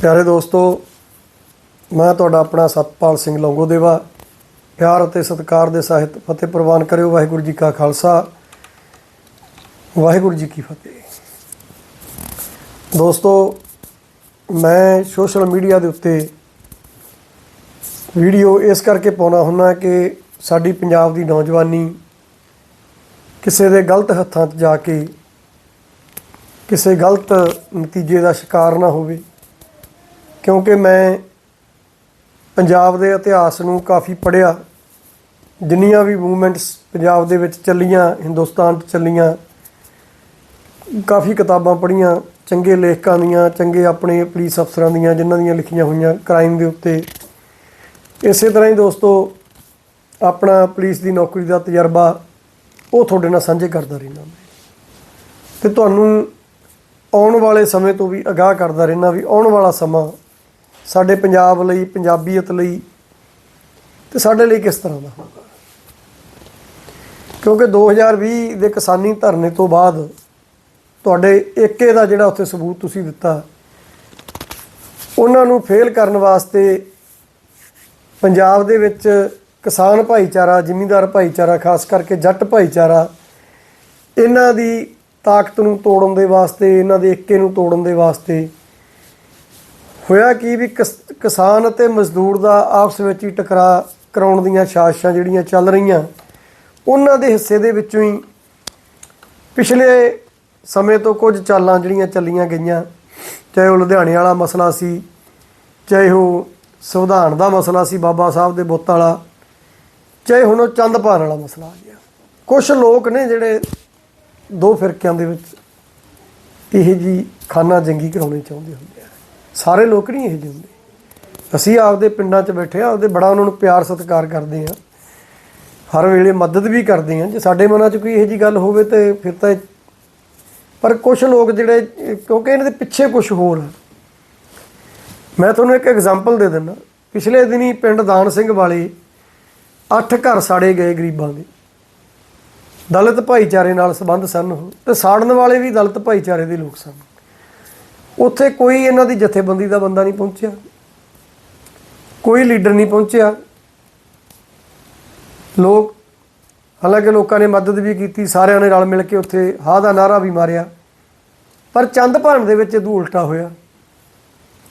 ਪਿਆਰੇ ਦੋਸਤੋ, ਮੈਂ ਤੁਹਾਡਾ ਆਪਣਾ ਸਤਪਾਲ ਸਿੰਘ ਲੌਂਗੋਦੇਵਾ, ਪਿਆਰ ਅਤੇ ਸਤਿਕਾਰ ਦੇ ਸਾਹਿਤ ਫਤਿਹ ਪ੍ਰਵਾਨ ਕਰਿਓ, ਵਾਹਿਗੁਰੂ ਜੀ ਕਾ ਖਾਲਸਾ। ਵਾਹਿਗੁਰੂ ਜੀ ਕੀ ਫਤਿਹ। ਦੋਸਤੋ, ਮੈਂ ਸੋਸ਼ਲ ਮੀਡੀਆ ਦੇ ਉੱਤੇ ਵੀਡੀਓ ਇਸ ਕਰਕੇ ਪਾਉਣਾ ਹੁੰਦਾ ਕਿ ਸਾਡੀ ਪੰਜਾਬ ਦੀ ਨੌਜਵਾਨੀ ਕਿਸੇ ਦੇ ਗਲਤ ਹੱਥਾਂ 'ਚ ਜਾ ਕੇ ਕਿਸੇ ਗਲਤ ਨਤੀਜੇ ਦਾ ਸ਼ਿਕਾਰ ਨਾ ਹੋਵੇ। ਕਿਉਂਕਿ ਮੈਂ ਪੰਜਾਬ ਦੇ ਇਤਿਹਾਸ ਨੂੰ ਕਾਫੀ ਪੜ੍ਹਿਆ। ਜਿੰਨੀਆਂ ਵੀ ਮੂਵਮੈਂਟਸ ਪੰਜਾਬ ਦੇ ਵਿੱਚ ਚੱਲੀਆਂ, ਹਿੰਦੁਸਤਾਨ 'ਚ ਚੱਲੀਆਂ, ਕਾਫੀ ਕਿਤਾਬਾਂ ਪੜ੍ਹੀਆਂ, ਚੰਗੇ ਲੇਖਕਾਂ ਦੀਆਂ, ਚੰਗੇ ਆਪਣੇ ਪੁਲਿਸ ਅਫਸਰਾਂ ਦੀਆਂ, ਜਿਨ੍ਹਾਂ ਦੀਆਂ ਲਿਖੀਆਂ ਹੋਈਆਂ ਕ੍ਰਾਈਮ ਦੇ ਉੱਤੇ। ਇਸੇ ਤਰ੍ਹਾਂ ਹੀ ਦੋਸਤੋ, ਆਪਣਾ ਪੁਲਿਸ ਦੀ ਨੌਕਰੀ ਦਾ ਤਜਰਬਾ, ਉਹ ਤੁਹਾਡੇ ਨਾਲ ਸਾਂਝੇ ਕਰਦਾ ਰਹਿਣਾ ਮੈਂ। ਤੇ ਤੁਹਾਨੂੰ ਆਉਣ ਵਾਲੇ ਸਮੇਂ ਤੋਂ ਵੀ ਅਗਾਹ ਕਰਦਾ ਰਹਿਣਾ ਵੀ ਆਉਣ ਵਾਲਾ ਸਮਾਂ ਸਾਡੇ ਪੰਜਾਬ ਲਈ, ਪੰਜਾਬੀਅਤ ਲਈ ਤੇ ਸਾਡੇ ਲਈ ਕਿਸ ਤਰ੍ਹਾਂ ਦਾ ਹੋਊਗਾ? ਕਿਉਂਕਿ 2020 ਦੇ ਕਿਸਾਨੀ ਧਰਨੇ ਤੋਂ ਬਾਅਦ ਤੁਹਾਡੇ ਏਕੇ ਦਾ ਜਿਹੜਾ ਉੱਥੇ ਸਬੂਤ ਤੁਸੀਂ ਦਿੱਤਾ, ਉਹਨਾਂ ਨੂੰ ਫੇਲ ਕਰਨ ਵਾਸਤੇ ਪੰਜਾਬ ਦੇ ਵਿੱਚ ਕਿਸਾਨ ਭਾਈਚਾਰਾ, ਜ਼ਿਮੀਂਦਾਰ ਭਾਈਚਾਰਾ, ਖਾਸ ਕਰਕੇ ਜੱਟ ਭਾਈਚਾਰਾ, ਇਹਨਾਂ ਦੀ ਤਾਕਤ ਨੂੰ ਤੋੜਨ ਦੇ ਵਾਸਤੇ, ਇਹਨਾਂ ਦੇ ਏਕੇ ਨੂੰ ਤੋੜਨ ਦੇ ਵਾਸਤੇ ਹੋਇਆ ਕੀ ਵੀ ਕਿਸਾਨ ਅਤੇ ਮਜ਼ਦੂਰ ਦਾ ਆਪਸ ਵਿੱਚ ਹੀ ਟਕਰਾ ਕਰਾਉਣ ਦੀਆਂ ਸਾਜ਼ਿਸ਼ਾਂ ਜਿਹੜੀਆਂ ਚੱਲ ਰਹੀਆਂ, ਉਹਨਾਂ ਦੇ ਹਿੱਸੇ ਦੇ ਵਿੱਚੋਂ ਹੀ ਪਿਛਲੇ ਸਮੇਂ ਤੋਂ ਕੁਝ ਚਾਲਾਂ ਜਿਹੜੀਆਂ ਚੱਲੀਆਂ ਗਈਆਂ, ਚਾਹੇ ਉਹ ਲੁਧਿਆਣੇ ਵਾਲਾ ਮਸਲਾ ਸੀ, ਚਾਹੇ ਉਹ ਸੰਵਿਧਾਨ ਦਾ ਮਸਲਾ ਸੀ ਬਾਬਾ ਸਾਹਿਬ ਦੇ ਬੁੱਤ ਵਾਲਾ, ਚਾਹੇ ਹੁਣ ਉਹ ਚੰਦਪਾਨ ਵਾਲਾ ਮਸਲਾ ਆ ਗਿਆ। ਕੁਝ ਲੋਕ ਨੇ ਜਿਹੜੇ ਦੋ ਫਿਰਕਿਆਂ ਦੇ ਵਿੱਚ ਇਹ ਜੀ ਖਾਨਾ ਜੰਗੀ ਕਰਾਉਣੀ ਚਾਹੁੰਦੇ ਹੁੰਦੇ ਆ। ਸਾਰੇ ਲੋਕ ਨਹੀਂ ਇਹ ਜਿਹੇ ਹੁੰਦੇ। ਅਸੀਂ ਆਪਦੇ ਪਿੰਡਾਂ 'ਚ ਬੈਠੇ ਆ ਆਪਦੇ ਬੜਾ ਉਹਨਾਂ ਨੂੰ ਪਿਆਰ ਸਤਿਕਾਰ ਕਰਦੇ ਆ ਹਰ ਵੇਲੇ ਮਦਦ ਵੀ ਕਰਦੇ ਆ ਜੇ ਸਾਡੇ ਮਨਾਂ 'ਚ ਕੋਈ ਇਹੋ ਜੀ ਗੱਲ ਹੋਵੇ ਤੇ ਫਿਰ ਤਾਂ ਪਰ ਕੁਝ ਲੋਕ ਜਿਹੜੇ, ਕਿਉਂਕਿ ਇਹਨਾਂ ਦੇ ਪਿੱਛੇ ਕੁਝ ਹੋਰ ਆ। ਮੈਂ ਤੁਹਾਨੂੰ ਇੱਕ ਐਗਜ਼ਾਮਪਲ ਦੇ ਦਿੰਦਾ। ਪਿਛਲੇ ਦਿਨੀ ਪਿੰਡ ਦਾਨ ਸਿੰਘ ਵਾਲੇ ਅੱਠ ਘਰ ਸਾੜੇ ਗਏ ਗਰੀਬਾਂ ਦੇ। ਦਲਿਤ ਭਾਈਚਾਰੇ ਨਾਲ ਸੰਬੰਧ ਸਨ ਉਹ। ਤੇ ਸਾੜਨ ਵਾਲੇ ਵੀ ਦਲਿਤ ਭਾਈਚਾਰੇ ਦੇ ਲੋਕ ਸਨ। ਉੱਥੇ ਕੋਈ ਇਹਨਾਂ ਦੀ ਜਥੇਬੰਦੀ ਦਾ ਬੰਦਾ ਨਹੀਂ ਪਹੁੰਚਿਆ। ਕੋਈ ਲੀਡਰ ਨਹੀਂ ਪਹੁੰਚਿਆ। ਲੋਕ, ਹਾਲਾਂਕਿ ਲੋਕਾਂ ਨੇ ਮਦਦ ਵੀ ਕੀਤੀ, ਸਾਰਿਆਂ ਨੇ ਰਲ ਮਿਲ ਕੇ ਉੱਥੇ ਹਾ ਦਾ ਨਾਰਾ ਵੀ ਮਾਰਿਆ। ਪਰ ਚੰਦ ਭਾਣ ਦੇ ਵਿੱਚ ਇਹਦੂ ਉਲਟਾ ਹੋਇਆ।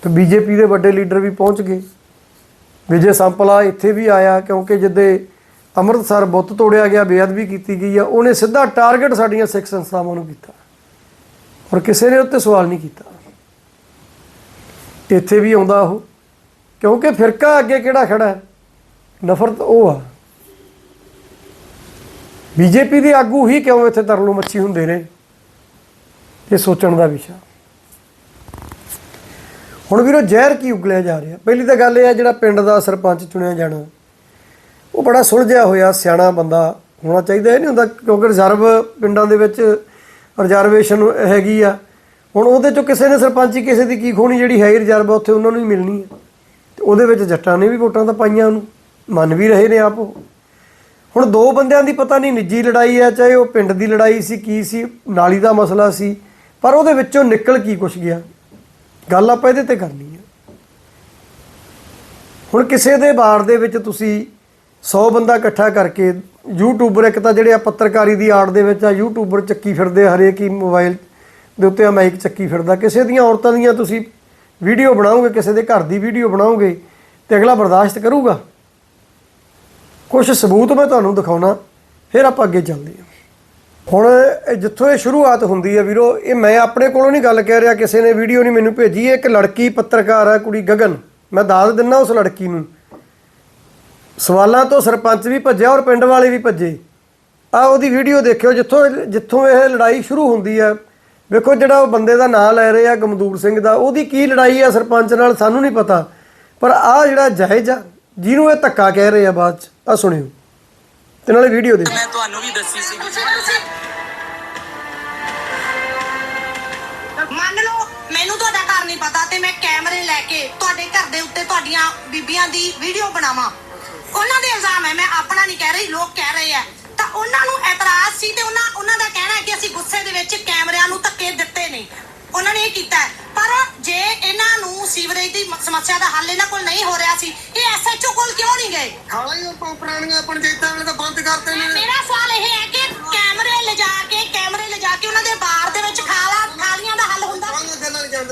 ਤੇ ਬੀਜੇਪੀ ਦੇ ਵੱਡੇ ਲੀਡਰ ਵੀ ਪਹੁੰਚ ਗਏ। ਵਿਜੇ ਸੰਪਲਾ ਇੱਥੇ ਵੀ ਆਇਆ, ਕਿਉਂਕਿ ਜਿੱਦੇ ਅੰਮ੍ਰਿਤਸਰ ਬੁੱਤ ਤੋੜਿਆ ਗਿਆ, ਬੇਅਦਬੀ ਕੀਤੀ ਗਈ ਆ, ਉਹਨੇ ਸਿੱਧਾ ਟਾਰਗੇਟ ਸਾਡੀਆਂ ਸਿੱਖ ਸੰਸਥਾਵਾਂ ਨੂੰ ਕੀਤਾ। ਔਰ ਕਿਸੇ ਨੇ ਉੱਤੇ ਸਵਾਲ ਨਹੀਂ ਕੀਤਾ। ਇੱਥੇ ਵੀ ਆਉਂਦਾ ਉਹ। ਕਿਉਂਕਿ ਫਿਰਕਾ ਅੱਗੇ ਕਿਹੜਾ ਖੜਾ ਹੈ? ਨਫ਼ਰਤ ਉਹ ਆ। ਬੀਜੇਪੀ ਦੇ ਆਗੂ ਹੀ ਕਿਉਂ ਇੱਥੇ ਤਰਲੂ ਮੱਛੀ ਹੁੰਦੇ ਨੇ? ਇਹ ਸੋਚਣ ਦਾ ਵਿਸ਼ਾ। ਹੁਣ ਵੀਰੋ, ਜ਼ਹਿਰ ਕੀ ਉਗਲਿਆ ਜਾ ਰਿਹਾ? ਪਹਿਲੀ ਤਾਂ ਗੱਲ ਇਹ ਆ, ਜਿਹੜਾ ਪਿੰਡ ਦਾ ਸਰਪੰਚ ਚੁਣਿਆ ਜਾਣਾ, ਉਹ ਬੜਾ ਸੁਲਝਿਆ ਹੋਇਆ, ਸਿਆਣਾ ਬੰਦਾ ਹੋਣਾ ਚਾਹੀਦਾ। ਇਹ ਨਹੀਂ ਹੁੰਦਾ, ਕਿਉਂਕਿ ਰਿਜ਼ਰਵ ਪਿੰਡਾਂ ਦੇ ਵਿੱਚ ਰਿਜ਼ਰਵੇਸ਼ਨ ਹੈਗੀ ਆ। ਹੁਣ ਉਹਦੇ ਚੋਂ ਕਿਸੇ ਨੇ ਸਰਪੰਚੀ ਕਿਸੇ ਦੀ ਕੀ ਖੋਣੀ ਜਿਹੜੀ ਹੈ ਹੀ ਰਿਜ਼ਰਵ ਉੱਥੇ ਉਹਨਾਂ ਨੂੰ ਹੀ ਮਿਲਣੀ ਹੈ ਤੇ ਉਹਦੇ ਵਿੱਚ ਜੱਟਾਂ ਨੇ ਵੀ ਵੋਟਾਂ ਤਾਂ ਪਾਈਆਂ ਉਹਨੂੰ, ਮੰਨ ਵੀ ਰਹੇ ਨੇ ਆਪ ਉਹ। ਹੁਣ ਦੋ ਬੰਦਿਆਂ ਦੀ ਪਤਾ ਨਹੀਂ ਨਿੱਜੀ ਲੜਾਈ ਹੈ ਚਾਹੇ ਉਹ ਪਿੰਡ ਦੀ ਲੜਾਈ ਸੀ, ਕੀ ਸੀ, ਨਾਲੀ ਦਾ ਮਸਲਾ ਸੀ, ਪਰ ਉਹਦੇ ਵਿੱਚੋਂ ਨਿਕਲ ਕੀ ਕੁਛ ਗਿਆ? ਗੱਲ ਆਪਾਂ ਇਹਦੇ ਤੇ ਕਰਨੀ ਹੈ ਹੁਣ ਕਿਸੇ ਦੇ ਬਾੜ ਦੇ ਵਿੱਚ ਤੁਸੀਂ 100 ਬੰਦਾ ਇਕੱਠਾ ਕਰਕੇ ਯੂਟਿਊਬਰ ਇੱਕ ਤਾਂ ਜਿਹੜੇ ਆ ਪੱਤਰਕਾਰੀ ਦੀ ਆੜ ਦੇ ਵਿੱਚ ਆ ਯੂਟਿਊਬਰ ਚੱਕੀ ਫਿਰਦੇ ਹਰੇਕ ਹੀ ਮੋਬਾਈਲ ਦੇ ਉੱਤੇ ਆ ਮਾਈਕ ਚੱਕੀ ਫਿਰਦਾ। ਕਿਸੇ ਦੀਆਂ ਔਰਤਾਂ ਦੀਆਂ ਤੁਸੀਂ ਵੀਡੀਓ ਬਣਾਓਗੇ, ਕਿਸੇ ਦੇ ਘਰ ਦੀ ਵੀਡੀਓ ਬਣਾਓਗੇ ਤੇ ਅਗਲਾ ਬਰਦਾਸ਼ਤ ਕਰੂਗਾ। ਕੁਝ ਸਬੂਤ ਮੈਂ ਤੁਹਾਨੂੰ ਦਿਖਾਉਣਾ, ਫਿਰ ਆਪਾਂ ਅੱਗੇ ਚੱਲਦੇ ਹਾਂ। ਹੁਣ ਜਿੱਥੋਂ ਇਹ ਸ਼ੁਰੂਆਤ ਹੁੰਦੀ ਹੈ ਵੀਰੋ, ਇਹ ਮੈਂ ਆਪਣੇ ਕੋਲੋਂ ਨਹੀਂ ਗੱਲ ਕਹਿ ਰਿਹਾ, ਕਿਸੇ ਨੇ ਵੀਡੀਓ ਨਹੀਂ ਮੈਨੂੰ ਭੇਜੀ, ਇਹ ਇੱਕ ਲੜਕੀ ਪੱਤਰਕਾਰ ਹੈ, ਕੁੜੀ ਗਗਨ। ਮੈਂ ਦਾਦ ਦਿੰਦਾ ਉਸ ਲੜਕੀ ਨੂੰ। ਸਵਾਲਾਂ ਤੋਂ ਸਰਪੰਚ ਵੀ ਭੱਜਿਆ ਔਰ ਪਿੰਡ ਵਾਲੇ ਵੀ ਭੱਜੇ। ਆ ਉਹਦੀ ਵੀਡੀਓ ਦੇਖਿਓ, ਜਿੱਥੋਂ ਜਿੱਥੋਂ ਇਹ ਲੜਾਈ ਸ਼ੁਰੂ ਹੁੰਦੀ ਹੈ। ਵੇਖੋ ਜਿਹੜਾ ਉਹ ਬੰਦੇ ਦਾ ਨਾਂ ਲੈ ਰਹੇ ਆ ਗਮਦੂਰ ਸਿੰਘ ਦਾ ਉਹਦੀ ਕੀ ਲੜਾਈ ਆ ਸਰਪੰਚ ਨਾਲ ਸਾਨੂੰ ਨਹੀਂ ਪਤਾ। ਪਰ ਆ ਜਿਹੜਾ ਜਾਇਜ਼ ਆ ਜਿਹਨੂੰ ਇਹ ਧੱਕਾ ਕਹਿ ਰਹੇ ਆ ਬਾਅਦ ਚ ਆ ਸੁਣਿਓ। ਤੇ ਨਾਲੇ ਵੀਡੀਓ ਦੇਖੋ। ਮੈਂ ਤੁਹਾਨੂੰ ਵੀ ਦੱਸੀ ਸੀ ਮੰਨ ਲਓ ਮੈਨੂੰ ਤੁਹਾਡਾ ਘਰ ਨਹੀਂ ਪਤਾ ਤੇ ਮੈਂ ਕੈਮਰੇ ਲੈ ਕੇ ਤੁਹਾਡੇ ਘਰ ਦੇ ਉੱਤੇ ਤੁਹਾਡੀਆਂ ਬੀਬੀਆਂ ਦੀ ਵੀਡੀਓ ਬਣਾਵਾਂ। ਉਹਨਾਂ ਦੇ ਇਲਜ਼ਾਮ ਹੈ ਮੈਂ ਆਪਣਾ ਨਹੀਂ ਕਹਿ ਰਹੀ ਲੋਕ ਕਹਿ ਰਹੇ ਆ। ਤਾਂ ਉਹਨਾਂ ਨੂੰ ਇਤਰਾਜ਼ ਸੀ ਤੇ ਉਹਨਾਂ ਉਹਨਾਂ ਦਾ ਕਹਿਣਾ ਹੈ ਕਿ ਅਸੀਂ ਗੁੱਸੇ ਦੇ ਵਿੱਚ ਕੈਮਰਿਆਂ ਨੂੰ ਧੱਕੇ ਦਿੱਤੇ ਨੇ। ਉਹਨਾਂ ਨੇ ਇਹ ਕੀਤਾ। ਪਰ ਜੇ ਇਹਨਾਂ ਨੂੰ ਸੀਵਰੇਜ ਦੀ ਸਮੱਸਿਆ ਦਾ ਹੱਲ ਇਹਨਾਂ ਕੋਲ ਨਹੀਂ ਹੋ ਰਿਹਾ ਸੀ ਇਹ ਐਸਐਚਓ ਕੋਲ ਕਿਉਂ ਨਹੀਂ ਗਏ? ਖਾਲਾ ਹੀ ਆਪਾਂ ਪੁਰਾਣੀਆਂ ਪੰਚਾਇਤਾਂ ਵੇਲੇ ਤਾਂ ਬੰਦ ਕਰਤੇ ਨੇ। ਮੇਰਾ ਸਵਾਲ ਇਹ ਹੈ ਕਿ ਕੈਮਰੇ ਲਿਜਾ ਕੇ ਕੈਮਰੇ ਲਿਜਾ ਕੇ ਉਹਨਾਂ ਦੇ ਬਾਰ ਦੇ ਵਿੱਚ ਖਾਲਾ ਖਾਲੀਆਂ ਦਾ ਹੱਲ ਹੁੰਦਾ?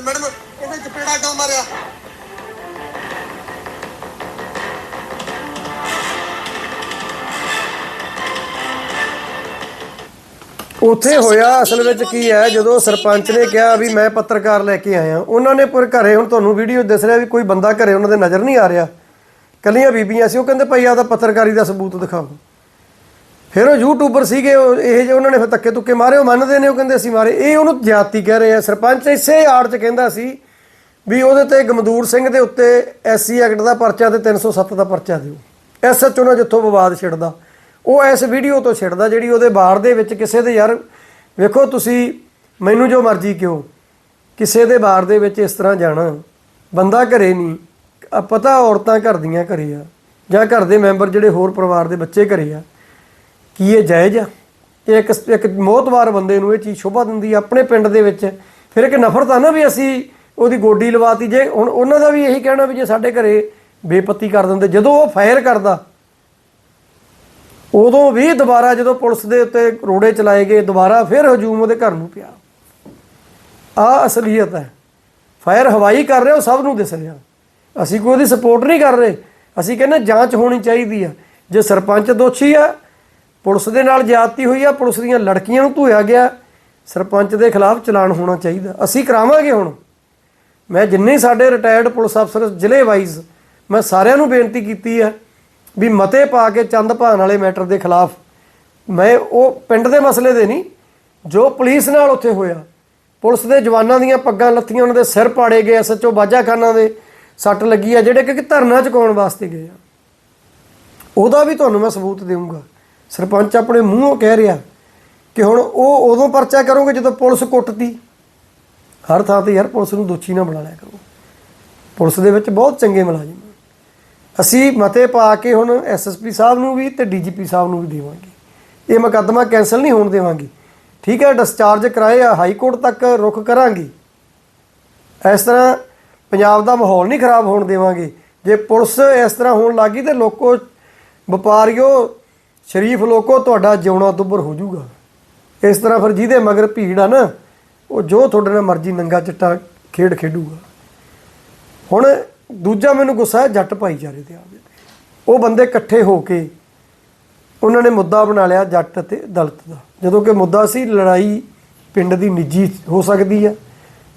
ਮੈਡਮ ਇਹਦੇ ਚਪੇੜਾ ਕਿਉਂ ਮਾਰਿਆ? ਉੱਥੇ ਹੋਇਆ, ਅਸਲ ਵਿੱਚ ਕੀ ਹੈ, ਜਦੋਂ ਸਰਪੰਚ ਨੇ ਕਿਹਾ ਵੀ ਮੈਂ ਪੱਤਰਕਾਰ ਲੈ ਕੇ ਆਇਆ, ਉਹਨਾਂ ਨੇ ਪਰ ਘਰੇ ਹੁਣ ਤੁਹਾਨੂੰ ਵੀਡੀਓ ਦਿਸ ਰਿਹਾ ਵੀ ਕੋਈ ਬੰਦਾ ਘਰੇ ਉਹਨਾਂ ਦੇ ਨਜ਼ਰ ਨਹੀਂ ਆ ਰਿਹਾ। ਕੱਲੀਆਂ ਬੀਬੀਆਂ ਸੀ, ਉਹ ਕਹਿੰਦੇ ਭਾਈ ਆਦਾ ਪੱਤਰਕਾਰੀ ਦਾ ਸਬੂਤ ਦਿਖਾਓ। ਫਿਰ ਉਹ ਯੂਟਿਊਬਰ ਸੀਗੇ, ਉਹ ਇਹ ਜੇ ਉਹਨਾਂ ਨੇ ਫਿਰ ਧੱਕੇ ਤੁੱਕੇ ਮਾਰੇ, ਉਹ ਮੰਨਦੇ ਨੇ, ਉਹ ਕਹਿੰਦੇ ਅਸੀਂ ਮਾਰੇ। ਇਹ ਉਹਨੂੰ ਜਾਤੀ ਕਹਿ ਰਹੇ ਆ। ਸਰਪੰਚ ਇਸੇ ਆੜ ਚ ਕਹਿੰਦਾ ਸੀ ਵੀ ਉਹਦੇ ਤੇ ਗਮਦੂਰ ਸਿੰਘ ਦੇ ਉੱਤੇ ਐਸਸੀ ਐਕਟ ਦਾ ਪਰਚਾ ਤੇ 307 ਦਾ ਪਰਚਾ ਦਿਓ। ਐਸਐਚਓ ਨਾਲ ਜਿੱਥੋਂ ਵਿਵਾਦ ਛਿੜਦਾ। ਉਹ ਇਸ ਵੀਡੀਓ ਤੋਂ ਛਿੜਦਾ ਜਿਹੜੀ ਉਹਦੇ ਬਾਰ ਦੇ ਵਿੱਚ ਕਿਸੇ ਦੇ ਯਾਰ, ਵੇਖੋ ਤੁਸੀਂ ਮੈਨੂੰ ਜੋ ਮਰਜ਼ੀ ਕਿਉਂ ਕਿਸੇ ਦੇ ਬਾਰ ਦੇ ਵਿੱਚ ਇਸ ਤਰ੍ਹਾਂ ਜਾਣਾ, ਬੰਦਾ ਘਰੇ ਨਹੀਂ ਪਤਾ ਔਰਤਾਂ ਘਰ ਦੀਆਂ ਘਰੇ ਆ, ਜਾਂ ਘਰ ਦੇ ਮੈਂਬਰ ਜਿਹੜੇ ਹੋਰ ਪਰਿਵਾਰ ਦੇ ਬੱਚੇ ਘਰੇ ਆ, ਕੀ ਇਹ ਜਾਇਜ਼ ਆ? ਇਹ ਇੱਕ ਇੱਕ ਮੋਹਤਵਾਰ ਬੰਦੇ ਨੂੰ ਇਹ ਚੀਜ਼ ਸ਼ੋਭਾ ਦਿੰਦੀ ਆ ਆਪਣੇ ਪਿੰਡ ਦੇ ਵਿੱਚ, ਫਿਰ ਇੱਕ ਨਫ਼ਰਤ ਆ ਨਾ ਵੀ ਅਸੀਂ ਉਹਦੀ ਗੋਡੀ ਲਵਾਤੀ, ਜੇ ਹੁਣ ਉਹਨਾਂ ਦਾ ਵੀ ਇਹੀ ਕਹਿਣਾ ਵੀ ਜੇ ਸਾਡੇ ਘਰੇ ਬੇਪੱਤੀ ਕਰ ਦਿੰਦੇ, ਜਦੋਂ ਉਹ ਫਾਇਰ ਕਰਦਾ ਉਦੋਂ ਵੀ ਦੁਬਾਰਾ ਜਦੋਂ ਪੁਲਿਸ ਦੇ ਉੱਤੇ ਰੋੜੇ ਚਲਾਏ ਗਏ, ਦੁਬਾਰਾ ਫਿਰ ਹਜੂਮ ਉਹਦੇ ਘਰ ਨੂੰ ਪਿਆ। ਆ ਅਸਲੀਅਤ ਹੈ। ਫਾਇਰ ਹਵਾਈ ਕਰ ਰਹੇ, ਉਹ ਸਭ ਨੂੰ ਦਿਸ ਰਿਹਾ। ਅਸੀਂ ਕੋਈ ਉਹਦੀ ਸਪੋਰਟ ਨਹੀਂ ਕਰ ਰਹੇ। ਅਸੀਂ ਕਹਿੰਦੇ ਜਾਂਚ ਹੋਣੀ ਚਾਹੀਦੀ ਆ। ਜੇ ਸਰਪੰਚ ਦੋਸ਼ੀ ਆ, ਪੁਲਿਸ ਦੇ ਨਾਲ ਜ਼ਿਆਦਤੀ ਹੋਈ ਆ, ਪੁਲਿਸ ਦੀਆਂ ਲੜਕੀਆਂ ਨੂੰ ਧੋਇਆ ਗਿਆ, ਸਰਪੰਚ ਦੇ ਖਿਲਾਫ ਚਲਾਨ ਹੋਣਾ ਚਾਹੀਦਾ। ਅਸੀਂ ਕਰਾਵਾਂਗੇ ਹੁਣ। ਮੈਂ ਜਿੰਨੇ ਸਾਡੇ ਰਿਟਾਇਰਡ ਪੁਲਿਸ ਅਫਸਰ ਜ਼ਿਲ੍ਹੇ ਵਾਈਜ਼ ਮੈਂ ਸਾਰਿਆਂ ਨੂੰ ਬੇਨਤੀ ਕੀਤੀ ਹੈ ਵੀ ਮਤੇ ਪਾ ਕੇ ਚੰਦ ਭਾਨ ਵਾਲੇ ਮੈਟਰ ਦੇ ਖਿਲਾਫ। ਮੈਂ ਉਹ ਪਿੰਡ ਦੇ ਮਸਲੇ ਦੇ ਨਹੀਂ, ਜੋ ਪੁਲਿਸ ਨਾਲ ਉੱਥੇ ਹੋਇਆ। ਪੁਲਿਸ ਦੇ ਜਵਾਨਾਂ ਦੀਆਂ ਪੱਗਾਂ ਲੱਥੀਆਂ, ਉਹਨਾਂ ਦੇ ਸਿਰ ਪਾੜੇ ਗਏ ਐਸਐਚਓ ਬਾਜਾਖਾਨਾ ਦੇ ਸੱਟ ਲੱਗੀ ਆ, ਜਿਹੜੇ ਕਿ ਧਰਨਾ ਚੁਕਾਉਣ ਵਾਸਤੇ ਗਏ ਆ। ਉਹਦਾ ਵੀ ਤੁਹਾਨੂੰ ਮੈਂ ਸਬੂਤ ਦੇਵਾਂਗਾ ਸਰਪੰਚ ਆਪਣੇ ਮੂੰਹੋਂ ਕਹਿ ਰਿਹਾ ਕਿ ਹੁਣ ਉਹ ਉਦੋਂ ਪਰਚਾ ਕਰੋਗੇ ਜਦੋਂ ਪੁਲਿਸ ਕੁੱਟਦੀ। ਹਰ ਥਾਂ ਤੇ ਯਾਰ ਪੁਲਿਸ ਨੂੰ ਦੋਸ਼ੀ ਨਾ ਬਣਾ ਲਿਆ ਕਰੋ। ਪੁਲਿਸ ਦੇ ਵਿੱਚ ਬਹੁਤ ਚੰਗੇ ਮੁਲਾਜ਼ਮ ਅਸੀਂ ਮਤੇ ਪਾ ਕੇ ਹੁਣ ਐਸਐਸਪੀ ਸਾਹਿਬ ਨੂੰ ਵੀ ਤੇ ਡੀਜੀਪੀ ਸਾਹਿਬ ਨੂੰ ਵੀ ਦੇਵਾਂਗੇ। ਇਹ ਮੁਕੱਦਮਾ ਕੈਨਸਲ ਨਹੀਂ ਹੋਣ ਦੇਵਾਂਗੇ। ਠੀਕ ਹੈ ਡਿਸਚਾਰਜ ਕਰਾਏ ਆ ਹਾਈ ਕੋਰਟ ਤੱਕ ਰੁਖ ਕਰਾਂਗੇ। ਇਸ ਤਰ੍ਹਾਂ ਪੰਜਾਬ ਦਾ ਮਾਹੌਲ ਨਹੀਂ ਖਰਾਬ ਹੋਣ ਦੇਵਾਂਗੇ। ਜੇ ਪੁਲਿਸ ਇਸ ਤਰ੍ਹਾਂ ਹੋਣ ਲੱਗੀ ਤੇ ਲੋਕੋ, ਵਪਾਰੀਓ, ਸ਼ਰੀਫ ਲੋਕੋ, ਤੁਹਾਡਾ ਜਿਉਣਾ ਦੁੱਬਰ ਹੋ ਜਾਊਗਾ। ਇਸ ਤਰ੍ਹਾਂ ਫਿਰ ਜਿਹਦੇ ਮਗਰ ਭੀੜ ਆ ਨਾ, ਉਹ ਜੋ ਤੁਹਾਡੇ ਨਾਲ ਮਰਜ਼ੀ ਨੰਗਾ ਚਿੱਟਾ ਖੇਡ ਖੇਡੂਗਾ। ਹੁਣ ਦੂਜਾ ਮੈਨੂੰ ਗੁੱਸਾ ਹੈ, ਜੱਟ ਭਾਈਚਾਰੇ ਤੇ ਆਵੇ ਉਹ ਬੰਦੇ ਇਕੱਠੇ ਹੋ ਕੇ ਉਹਨਾਂ ਨੇ ਮੁੱਦਾ ਬਣਾ ਲਿਆ ਜੱਟ ਅਤੇ ਦਲਿਤ ਦਾ। ਜਦੋਂ ਕਿ ਮੁੱਦਾ ਸੀ ਲੜਾਈ ਪਿੰਡ ਦੀ ਨਿੱਜੀ ਹੋ ਸਕਦੀ ਆ,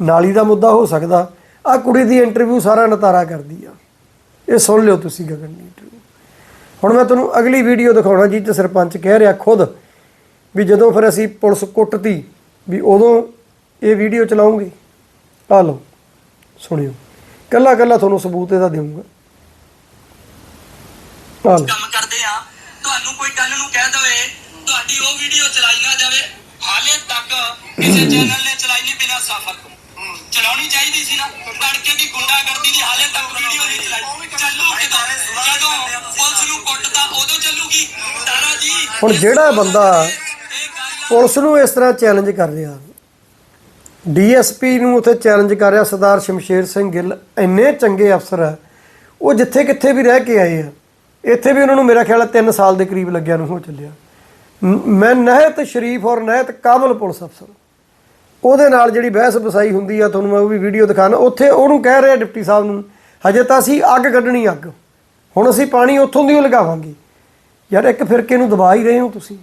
ਨਾਲੀ ਦਾ ਮੁੱਦਾ ਹੋ ਸਕਦਾ। ਆ ਕੁੜੀ ਦੀ ਇੰਟਰਵਿਊ ਸਾਰਾ ਨਤਾਰਾ ਕਰਦੀ ਆ। ਇਹ ਸੁਣ ਲਿਓ ਤੁਸੀਂ ਗਗਨ ਦੀ ਇੰਟਰਵਿਊ ਹੁਣ ਮੈਂ ਤੁਹਾਨੂੰ ਅਗਲੀ ਵੀਡੀਓ ਦਿਖਾਉਣਾ ਜੀ ਤੇ ਸਰਪੰਚ ਕਹਿ ਰਿਹਾ ਖੁਦ ਵੀ ਜਦੋਂ ਫਿਰ ਅਸੀਂ ਪੁਲਿਸ ਕੁੱਟਤੀ ਵੀ ਉਦੋਂ ਇਹ ਵੀਡੀਓ ਚਲਾਉਂਗੇ। ਆ ਲਓ, ਸੁਣਿਓ। ਕੱਲਾ ਕੱਲਾ ਤੁਹਾਨੂੰ ਸਬੂਤ ਇਹਦਾ ਦੇਵਾਂਗਾ। ਕੰਮ ਕਰਦੇ ਆ ਤੁਹਾਨੂੰ ਕੋਈ ਕੱਲ ਨੂੰ ਕਹਿ ਦਵੇ ਤੁਹਾਡੀ ਉਹ ਵੀਡੀਓ ਚਲਾਈ ਨਾ ਜਾਵੇ ਹਾਲੇ ਤੱਕ ਕਿਸੇ ਚੈਨਲ ਨੇ ਚਲਾਈ ਨਹੀਂ ਬਿਨਾ ਸਫਰ ਤੋਂ। ਚਲਾਉਣੀ ਚਾਹੀਦੀ ਸੀ ਨਾ। ਤੜਕੇ ਦੀ ਗੁੰਡਾਗਰਦੀ ਦੀ ਹਾਲੇ ਤੱਕ ਵੀਡੀਓ ਨਹੀਂ ਚਲਾਈ। ਚੱਲੂ ਕਿਦੋਂ? ਜਦੋਂ ਪੁਲਿਸ ਨੂੰ ਕੁੱਟਦਾ ਉਦੋਂ ਚੱਲੂਗੀ। ਤਾਰਾ ਜੀ ਹੁਣ ਜਿਹੜਾ ਬੰਦਾ ਪੁਲਿਸ ਨੂੰ ਇਸ ਤਰ੍ਹਾਂ ਚੈਲੰਜ ਕਰ ਰਿਹਾ ਡੀਐਸਪੀ ਨੂੰ ਉੱਥੇ ਚੈਲੰਜ ਕਰ ਰਿਹਾ ਸਰਦਾਰ ਸ਼ਮਸ਼ੇਰ ਸਿੰਘ ਗਿੱਲ। ਇੰਨੇ ਚੰਗੇ ਅਫਸਰ ਆ। ਉਹ ਜਿੱਥੇ ਕਿੱਥੇ ਵੀ ਰਹਿ ਕੇ ਆਏ ਆ। ਇੱਥੇ ਵੀ ਉਹਨਾਂ ਨੂੰ ਮੇਰਾ ਖਿਆਲ 3 ਸਾਲ ਦੇ ਕਰੀਬ ਲੱਗਿਆ ਨੂੰ ਹੋ ਚੱਲਿਆ। ਮ- ਮੈਂ ਨਹਿਤ ਸ਼ਰੀਫ ਔਰ ਨਹਿਤ ਕਾਬਲ ਪੁਲਿਸ ਅਫਸਰ। ਉਹਦੇ ਨਾਲ ਜਿਹੜੀ ਬਹਿਸ ਬਸਾਈ ਹੁੰਦੀ ਆ, ਤੁਹਾਨੂੰ ਮੈਂ ਉਹ ਵੀ ਵੀਡੀਓ ਦਿਖਾਣਾ ਉੱਥੇ ਉਹਨੂੰ ਕਹਿ ਰਿਹਾ ਡਿਪਟੀ ਸਾਹਿਬ ਨੂੰ, ਹਜੇ ਤਾਂ ਅਸੀਂ ਅੱਗ ਕੱਢਣੀ ਅੱਗ। ਹੁਣ ਅਸੀਂ ਪਾਣੀ ਉੱਥੋਂ ਦੀ ਲਗਾਵਾਂਗੇ। ਯਾਰ ਇੱਕ ਫਿਰਕੇ ਨੂੰ ਦਬਾ ਹੀ ਰਹੇ ਹੋ ਤੁਸੀਂ।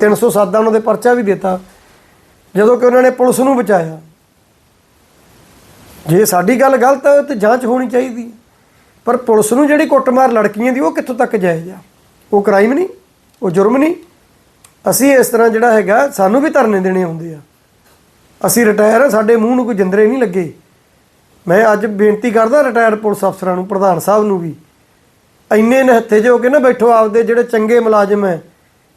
307 ਦਾ ਉਹਨਾਂ ਦੇ ਪਰਚਾ ਵੀ ਦਿੱਤਾ। ਜਦੋਂ ਕਿ ਉਹਨਾਂ ਨੇ ਪੁਲਿਸ ਨੂੰ ਬਚਾਇਆ। ਜੇ ਸਾਡੀ ਗੱਲ ਗਲਤ ਹੈ, ਤੇ ਜਾਂਚ ਹੋਣੀ ਚਾਹੀਦੀ। ਪਰ ਪੁਲਿਸ ਨੂੰ ਜਿਹੜੀ ਕੁੱਟਮਾਰ ਲੜਕੀਆਂ ਦੀ, ਉਹ ਕਿੱਥੋਂ ਤੱਕ ਜਾਇਜ਼ ਆ? ਉਹ ਕ੍ਰਾਈਮ ਨਹੀਂ, ਉਹ ਜੁਰਮ ਨਹੀਂ। ਅਸੀਂ ਇਸ ਤਰ੍ਹਾਂ ਜਿਹੜਾ ਹੈਗਾ, ਸਾਨੂੰ ਵੀ ਧਰਨੇ ਦੇਣੇ ਆਉਂਦੇ ਆ। ਅਸੀਂ ਰਿਟਾਇਰ ਆ, ਸਾਡੇ ਮੂੰਹ ਨੂੰ ਕੋਈ ਜਿੰਦਰੇ ਨਹੀਂ ਲੱਗੇ। ਮੈਂ ਅੱਜ ਬੇਨਤੀ ਕਰਦਾ ਰਿਟਾਇਰਡ ਪੁਲਿਸ ਅਫਸਰਾਂ ਨੂੰ, ਪ੍ਰਧਾਨ ਸਾਹਿਬ ਨੂੰ ਵੀ। ਇੰਨੇ ਨਹੱਥੇ ਜੋ ਕਿ ਨਾ ਬੈਠੋ ਆਪਦੇ ਜਿਹੜੇ ਚੰਗੇ ਮੁਲਾਜ਼ਮ ਹੈ,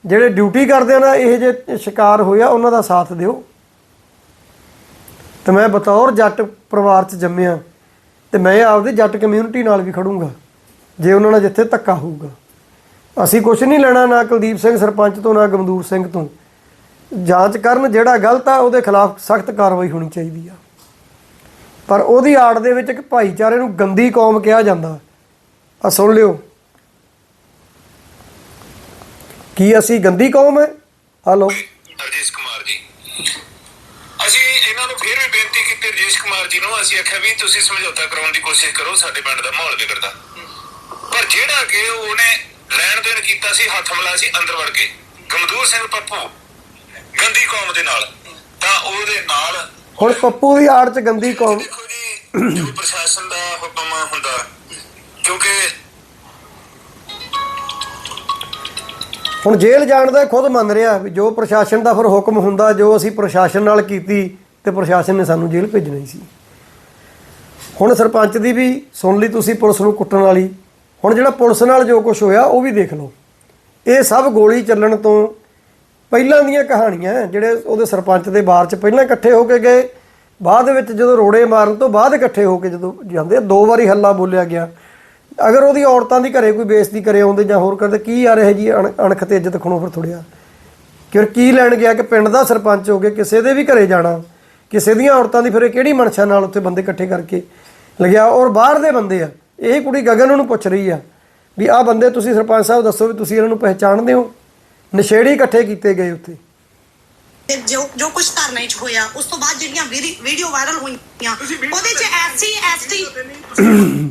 ਜਿਹੜੇ ਡਿਊਟੀ ਕਰਦੇ ਆ ਨਾ, ਇਹ ਜੇ ਸ਼ਿਕਾਰ ਹੋਇਆ, ਉਹਨਾਂ ਦਾ ਸਾਥ ਦਿਓ। ਤੇ ਮੈਂ ਬਤੌਰ ਜੱਟ ਪਰਿਵਾਰ 'ਚ ਜੰਮਿਆ ਤੇ ਮੈਂ ਆਪਦੀ ਜੱਟ ਕਮਿਊਨਿਟੀ ਨਾਲ ਵੀ ਖੜੂੰਗਾ, ਜੇ ਉਹਨਾਂ ਨਾਲ ਜਿੱਥੇ ਧੱਕਾ ਹੋਊਗਾ। ਅਸੀਂ ਕੁਝ ਨਹੀਂ ਲੈਣਾ ਨਾ ਕੁਲਦੀਪ ਸਿੰਘ ਸਰਪੰਚ ਤੋਂ, ਨਾ ਗਮਦੂਰ ਸਿੰਘ ਤੋਂ। ਜਾਂਚ ਕਰਨ ਜਿਹੜਾ ਗਲਤ ਆ, ਉਹਦੇ ਖਿਲਾਫ ਸਖਤ ਕਾਰਵਾਈ ਹੋਣੀ ਚਾਹੀਦੀ ਆ। ਪਰ ਉਹਦੀ ਆੜ ਦੇ ਵਿੱਚ ਇੱਕ ਭਾਈਚਾਰੇ ਨੂੰ ਗੰਦੀ ਕੌਮ ਕਿਹਾ ਜਾਂਦਾ। ਆ ਸੁਣ ਲਿਓ। ਕੀ ਅਸੀਂ ਗੰਦੀ ਕੌਮ ਹੈ ਹਲੋ ਅਸੀਂ ਇਹਨਾਂ ਨੂੰ ਫਿਰ ਵੀ ਬੇਨਤੀ ਕੀਤੀ ਰਜੇਸ਼ ਕੁਮਾਰ ਜੀ ਨੂੰ ਅਸੀਂ ਆਖਿਆ ਵੀ ਤੁਸੀਂ ਸਮਝੌਤਾ ਕਰਾਉਣ ਦੀ ਕੋਸ਼ਿਸ਼ ਕਰੋ ਸਾਡੇ ਪਿੰਡ ਦਾ ਮਾਹੌਲ ਵਿਗੜਦਾ। ਪਰ ਜਿਹੜਾ ਕਿ ਉਹਨੇ ਲੈਣ ਦੇਣ ਕੀਤਾ ਸੀ ਹੱਥ ਮਿਲਾ ਸੀ ਅੰਦਰ ਵੜ ਕੇ ਗਮਦੂਰ ਸਿੰਘ ਪੱਪੂ ਗੰਦੀ ਕੌਮ ਦੇ ਨਾਲ। ਤਾਂ ਉਹਦੇ ਨਾਲ ਹੁਣ ਪੱਪੂ ਦੀ ਆੜ 'ਚ ਗੰਦੀ ਕੌਮ ਦੇਖੋ ਜੀ ਜੋ ਪ੍ਰਸ਼ਾਸਨ ਦਾ ਹੁਕਮ ਹੁੰਦਾ ਕਿਉਂਕਿ ਹੁਣ ਜੇਲ੍ਹ ਜਾਣ ਦਾ ਖੁਦ ਮੰਨ ਰਿਹਾ ਵੀ ਜੋ ਪ੍ਰਸ਼ਾਸਨ ਦਾ ਫਿਰ ਹੁਕਮ ਹੁੰਦਾ, ਜੋ ਅਸੀਂ ਪ੍ਰਸ਼ਾਸਨ ਨਾਲ ਕੀਤੀ ਤੇ ਪ੍ਰਸ਼ਾਸਨ ਨੇ ਸਾਨੂੰ ਜੇਲ੍ਹ ਭੇਜਣਾ ਹੀ ਸੀ। ਹੁਣ ਸਰਪੰਚ ਦੀ ਵੀ ਸੁਣ ਲਈ ਤੁਸੀਂ ਪੁਲਿਸ ਨੂੰ ਕੁੱਟਣ ਵਾਲੀ। ਹੁਣ ਜਿਹੜਾ ਪੁਲਿਸ ਨਾਲ ਜੋ ਕੁਝ ਹੋਇਆ, ਉਹ ਵੀ ਦੇਖ ਲਓ। ਇਹ ਸਭ ਗੋਲੀ ਚੱਲਣ ਤੋਂ ਪਹਿਲਾਂ ਦੀਆਂ ਕਹਾਣੀਆਂ ਜਿਹੜੇ ਉਹਦੇ ਸਰਪੰਚ ਦੇ ਬਾਰ 'ਚ ਪਹਿਲਾਂ ਇਕੱਠੇ ਹੋ ਕੇ ਗਏ। ਬਾਅਦ ਵਿੱਚ ਜਦੋਂ ਰੋੜੇ ਮਾਰਨ ਤੋਂ ਬਾਅਦ ਇਕੱਠੇ ਹੋ ਕੇ ਜਦੋਂ ਜਾਂਦੇ ਦੋ ਵਾਰੀ ਹੱਲਾ ਬੋਲਿਆ ਗਿਆ। ਅਗਰ ਉਹਦੀ ਔਰਤਾਂ ਦੀ ਘਰੇ ਕੋਈ ਬੇਇੱਜ਼ਤੀ ਕਰੇ ਆਉਂਦੇ ਜਾਂ ਹੋਰ ਕਰਦੇ, ਕੀ ਆ ਰਹੇ ਜੀ ਅਣ- ਅਣਖ ਤੇ ਇੱਜ਼ਤ ਖਣੋ ਫਿਰ ਥੋੜਿਆ ਕਿ ਕੀ ਲੈਣ ਗਿਆ ਕਿ ਪਿੰਡ ਦਾ ਸਰਪੰਚ ਹੋ ਕੇ ਕਿਸੇ ਦੇ ਵੀ ਘਰੇ ਜਾਣਾ, ਕਿਸੇ ਦੀਆਂ ਔਰਤਾਂ ਦੀ ਫਿਰ ਇਹ ਕਿਹੜੀ ਮਨਸ਼ਾ ਨਾਲ ਉੱਥੇ ਬੰਦੇ ਇਕੱਠੇ ਕਰਕੇ ਲਗਿਆ? ਔਰ ਬਾਹਰ ਦੇ ਬੰਦੇ ਆ, ਇਹ ਕੁੜੀ ਗਗਨ ਨੂੰ ਪੁੱਛ ਰਹੀ ਆ ਵੀ ਆਹ ਬੰਦੇ ਤੁਸੀਂ ਸਰਪੰਚ ਸਾਹਿਬ ਦੱਸੋ ਵੀ ਤੁਸੀਂ ਇਹਨਾਂ ਨੂੰ ਪਹਿਚਾਣਦੇ ਹੋ? ਨਸ਼ੇੜੀ ਇਕੱਠੇ ਕੀਤੇ ਗਏ ਉੱਥੇ। ਜੋ ਜੋ ਕੁਝ ਧਰਨੇ 'ਚ ਹੋਇਆ ਉਸ ਤੋਂ ਬਾਅਦ ਜਿਹੜੀਆਂ ਵੀਡੀਓ ਵਾਇਰਲ ਹੋਈਆਂ ਉਹਦੇ 'ਚ ਐਸਸੀ ਐਸਟੀ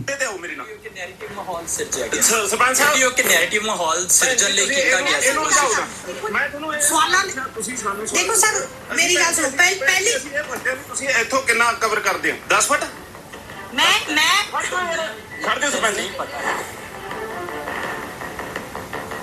ਤੇ ਆਓ ਮੇਰੇ ਨਾਲ ਨੈਰੇਟਿਵ ਮਾਹੌਲ ਸਿਰਜਿਆ ਗਿਆ ਸ- ਸਰਪੰਚ ਸਾਹਿਬ ਵੀਡੀਓ ਕਿ ਨੈਰੇਟਿਵ ਮਾਹੌਲ ਸਿਰਜਣ ਲਈ ਕੀਤਾ ਗਿਆ ਸੀ ਇਹਨੂੰ ਲਿਆਓ ਨਾ। ਮੈਂ ਤੁਹਾਨੂੰ ਇਹ ਸਵਾਲਾਂ ਦੇ- ਤੁਸੀਂ ਸਾਨੂੰ ਦੇਖੋ ਸਰ ਮੇਰੀ ਗੱਲ ਸੁਣੋ ਪਹਿ- ਪਹਿਲੀ ਅਸੀਂ ਇਹ ਪੁੱਛਦੇ ਵੀ ਤੁਸੀਂ ਇੱਥੋਂ ਕਿੰਨਾ ਕਵਰ ਕਰਦੇ ਹੋ 10 ਫੁੱਟ ਮੈਂ ਮੈਂ ਖੜ ਜਾਓ ਸਰਪੰਚ ਜੀ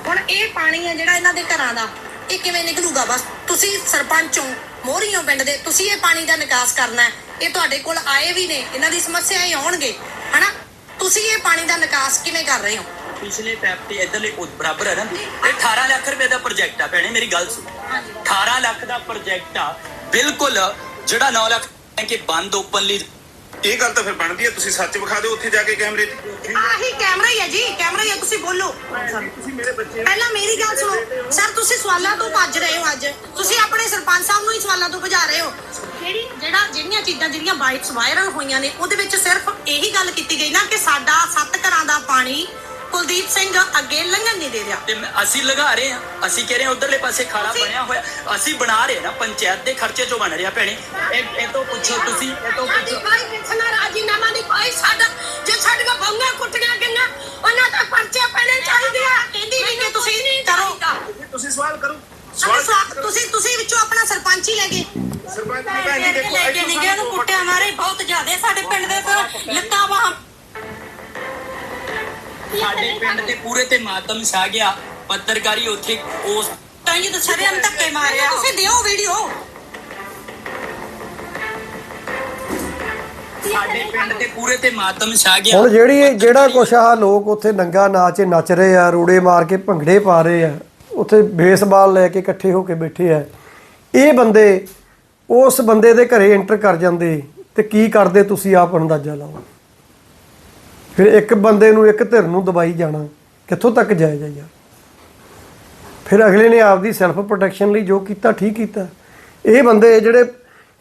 ਹੁਣ ਇਹ ਪਾਣੀ ਹੈ ਜਿਹੜਾ ਇਹਨਾਂ ਦੇ ਘਰਾਂ ਦਾ ਇਹ ਕਿਵੇਂ ਨਿਕਲੂਗਾ ਬਸ? ਤੁਸੀਂ ਸਰਪੰਚ ਹੋ ਮੋਹਰੀਓ ਪਿੰਡ ਦੇ ਤੁਸੀਂ ਇਹ ਪਾਣੀ ਦਾ ਨਿਕਾਸ ਕਰਨਾ ਹੈ। ਇਹ ਤੁਹਾਡੇ ਕੋਲ ਆਏ ਵੀ ਨੇ ਇਹਨਾਂ ਦੀ ਸਮੱਸਿਆ ਹੀ ਆਉਣਗੇ ਹਨਾ? ਤੁਸੀਂ ਇਹ ਪਾਣੀ ਦਾ ਨਿਕਾਸ ਕਿਵੇਂ ਕਰ ਰਹੇ ਹੋ? ਪਿਛਲੇ ਪੈਪ ਤੇ ਇਧਰਲੇ ਬਰਾਬਰ ਹੈ ਨਾ। ਇਹ 18 ਲੱਖ ਰੁਪਏ ਦਾ ਪ੍ਰੋਜੈਕਟ ਆ ਭੈਣੇ ਮੇਰੀ ਗੱਲ ਸੁਣ। 18 ਲੱਖ ਦਾ ਪ੍ਰੋਜੈਕਟ ਆ ਬਿਲਕੁਲ ਜਿਹੜਾ 9 ਲੱਖ ਕਿ ਬੰਦ ਓਪਨਲੀ ਇਹ ਗੱਲ ਤਾਂ ਫਿਰ ਬਣਦੀ ਹੈ, ਤੁਸੀਂ ਸੱਚ ਵਿਖਾ ਦਿਓ ਉੱਥੇ ਜਾ ਕੇ ਕੈਮਰੇ 'ਤੇ। ਆਹੀ ਕੈਮਰਾ ਹੀ ਹੈ ਜੀ, ਕੈਮਰਾ ਹੀ ਹੈ, ਤੁਸੀਂ ਬੋਲੋ। ਤੁਸੀਂ ਮੇਰੇ ਬੱਚੇ ਪਹਿਲਾਂ ਮੇਰੀ ਗੱਲ ਸੁਣੋ। ਸਰ, ਤੁਸੀਂ ਸਵਾਲਾਂ ਤੋਂ ਭੱਜ ਰਹੇ ਹੋ ਅੱਜ। ਤੁਸੀਂ ਆਪਣੇ ਸਰਪੰਚ ਸਾਹਿਬ ਨੂੰ ਹੀ ਸਵਾਲਾਂ ਤੋਂ ਭਜਾ ਰਹੇ ਹੋ। ਜਿਹੜੀ ਜਿਹੜਾ ਜਿਹੜੀਆਂ ਚੀਜ਼ਾਂ, ਜਿਹੜੀਆਂ ਬਾਈਟਸ ਵਾਇਰਲ ਹੋਈਆਂ ਨੇ, ਉਹਦੇ ਵਿੱਚ ਸਿਰਫ ਇਹੀ ਗੱਲ ਕੀਤੀ ਗਈ ਨਾ ਕਿ ਸਾਡਾ ਸੱਤ ਘਰਾਂ ਦਾ ਪਾਣੀ ਕੁਲਦੀਪ ਸਿੰਘ ਅੱਗੇ ਲੰਘਣ ਨਹੀਂ ਦੇ ਰਿਹਾ। ਤੇ ਮੈਂ- ਅਸੀਂ ਲਗਾ ਰਹੇ ਆ ਅਸੀਂ ਕਹਿ ਰਹੇ ਹਾਂ ਉਧਰਲੇ ਪਾਸੇ ਅਸੀਂ- ਬਣਿਆ ਹੋਇਆ। ਅਸੀਂ ਬਣਾ ਰਹੇ ਨਾ ਪੰਚਾਇਤ ਦੇ ਖਰਚੇ ਚੋਂ ਬਣ ਰਿਹਾ ਭੈਣੇ। ਇਹ ਇਹ ਤੋਂ ਪੁੱਛੋ ਤੁਸੀਂ ਇਹ ਤੋਂ ਸਾਡੀ ਪੁੱਛੋ। ਕੋਈ ਪਿਛਣਾ ਰਾਜੀਨਾਮਾ ਨਹੀਂ ਕੋਈ ਸਾਡਾ ਜੇ ਸਾਡੀਆਂ ਬੰਗਾ ਕੁੱਟੀਆਂ ਗਈਆਂ ਉਹਨਾਂ ਦਾ ਪਰਚੇ ਪੈਣੇ ਚਾਹੀਦੇ ਆ। ਕਹਿੰਦੀ ਨਹੀਂ ਕਿ ਤੁਸੀਂ ਕਰੋ। ਤੁਸੀਂ ਸਵਾਲ ਕਰੋ। ਤੁਸੀਂ ਤੁਸੀਂ ਵਿੱਚੋਂ ਆਪਣਾ ਸਰਪੰਚ ਹੀ ਲੈ ਗਏ। ਸਰਪੰਚ ਨੂੰ ਭੈਣ ਜੀ ਦੇਖੋ ਲੈ ਕੇ ਨਹੀਂ ਗਏ ਉਹਨੂੰ ਕੁੱਟਿਆ ਮਾਰੇ ਬਹੁਤ ਜ਼ਿਆਦੇ ਸਾਡੇ ਪਿੰਡ ਦੇ ਤਾਂ ਲੱਤਾਂ ਬਾਹਾਂ ਸਾਡੇ ਪਿੰਡ ਤੇ ਪੂਰੇ ਤੇ ਮਾਤਮ ਛਾ ਗਿਆ, ਪੱਤਰਕਾਰੀ ਉੱਥੇ ਉਸ ਤਾਂ ਇਹ ਦੱਸਦੇ ਹਨ ਧੱਕੇ ਮਾਰਿਆ ਤੁਸੀਂ ਦਿਓ ਵੀਡੀਓ ਸਾਡੇ ਪਿੰਡ ਤੇ ਪੂਰੇ ਤੇ ਮਾਤਮ ਛਾ ਗਿਆ। ਹੁਣ ਜਿਹੜੀ ਜਿਹੜਾ ਕੁਛ ਆ, ਲੋਕ ਉੱਥੇ ਨੰਗਾ ਨਾਚ ਨੱਚ ਰਹੇ ਆ, ਰੂੜੇ ਮਾਰ ਕੇ ਭੰਗੜੇ ਪਾ ਰਹੇ ਆ, ਉੱਥੇ ਬੇਸਬਾਲ ਲੈ ਕੇ ਇਕੱਠੇ ਹੋ ਕੇ ਬੈਠੇ ਆ। ਇਹ ਬੰਦੇ, ਉਸ ਬੰਦੇ ਦੇ ਘਰੇ ਐਂਟਰ ਕਰ ਜਾਂਦੇ, ਤੇ ਕੀ ਕਰਦੇ ਤੁਸੀਂ ਆਪ ਅੰਦਾਜ਼ਾ ਲਾਓ? ਫਿਰ ਇੱਕ ਬੰਦੇ ਨੂੰ ਇੱਕ ਧਿਰ ਨੂੰ ਦਬਾਈ ਜਾਣਾ, ਕਿੱਥੋਂ ਤੱਕ ਜਾਏਗਾ ਯਾਰ? ਫਿਰ ਅਗਲੇ ਨੇ ਆਪਦੀ ਸੈਲਫ ਪ੍ਰੋਟੈਕਸ਼ਨ ਲਈ ਜੋ ਕੀਤਾ, ਠੀਕ ਕੀਤਾ। ਇਹ ਬੰਦੇ ਜਿਹੜੇ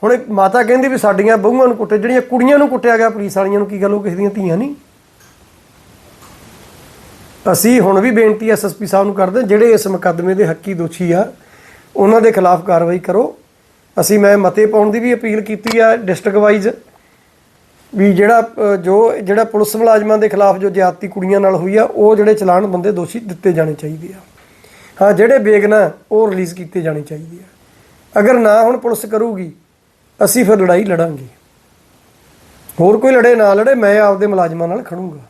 ਹੁਣ ਮਾਤਾ ਕਹਿੰਦੀ ਵੀ ਸਾਡੀਆਂ ਬਹੂਆਂ ਨੂੰ ਕੁੱਟੇ, ਜਿਹੜੀਆਂ ਕੁੜੀਆਂ ਨੂੰ ਕੁੱਟਿਆ ਗਿਆ ਪੁਲਿਸ ਵਾਲੀਆਂ ਨੂੰ, ਕੀ ਗੱਲ ਉਹ ਕਿਸੇ ਦੀਆਂ ਧੀਆਂ ਨਹੀਂ? ਅਸੀਂ ਹੁਣ ਵੀ ਬੇਨਤੀ ਐਸਐਸਪੀ ਸਾਹਿਬ ਨੂੰ ਕਰਦੇ ਜਿਹੜੇ ਇਸ ਮੁਕੱਦਮੇ ਦੇ ਹੱਕੀ ਦੋਸ਼ੀ ਆ, ਉਹਨਾਂ ਦੇ ਖਿਲਾਫ ਕਾਰਵਾਈ ਕਰੋ। ਅਸੀਂ ਮੈਂ ਮਤੇ ਪਾਉਣ ਦੀ ਵੀ ਅਪੀਲ ਕੀਤੀ ਆ ਡਿਸਟ੍ਰਿਕਟ ਵਾਈਜ਼ ਵੀ ਜਿਹੜਾ ਜੋ ਜਿਹੜਾ ਪੁਲਿਸ ਮੁਲਾਜ਼ਮਾਂ ਦੇ ਖਿਲਾਫ ਜੋ ਜ਼ਿਆਦਤੀ ਕੁੜੀਆਂ ਨਾਲ ਹੋਈ ਆ, ਉਹ ਜਿਹੜੇ ਚਲਾਨ ਬੰਦੇ ਦੋਸ਼ੀ ਦਿੱਤੇ ਜਾਣੇ ਚਾਹੀਦੇ ਆ। ਹਾਂ, ਜਿਹੜੇ ਬੇਗਨਾ ਉਹ ਰਿਲੀਜ਼ ਕੀਤੇ ਜਾਣੇ ਚਾਹੀਦੇ ਆ। ਅਗਰ ਨਾ ਹੁਣ ਪੁਲਿਸ ਕਰੂਗੀ, ਅਸੀਂ ਫਿਰ ਲੜਾਈ ਲੜਾਂਗੇ। ਹੋਰ ਕੋਈ ਲੜੇ ਨਾ ਲੜੇ, ਮੈਂ ਆਪਦੇ ਮੁਲਾਜ਼ਮਾਂ ਨਾਲ ਖੜੂੰਗਾ।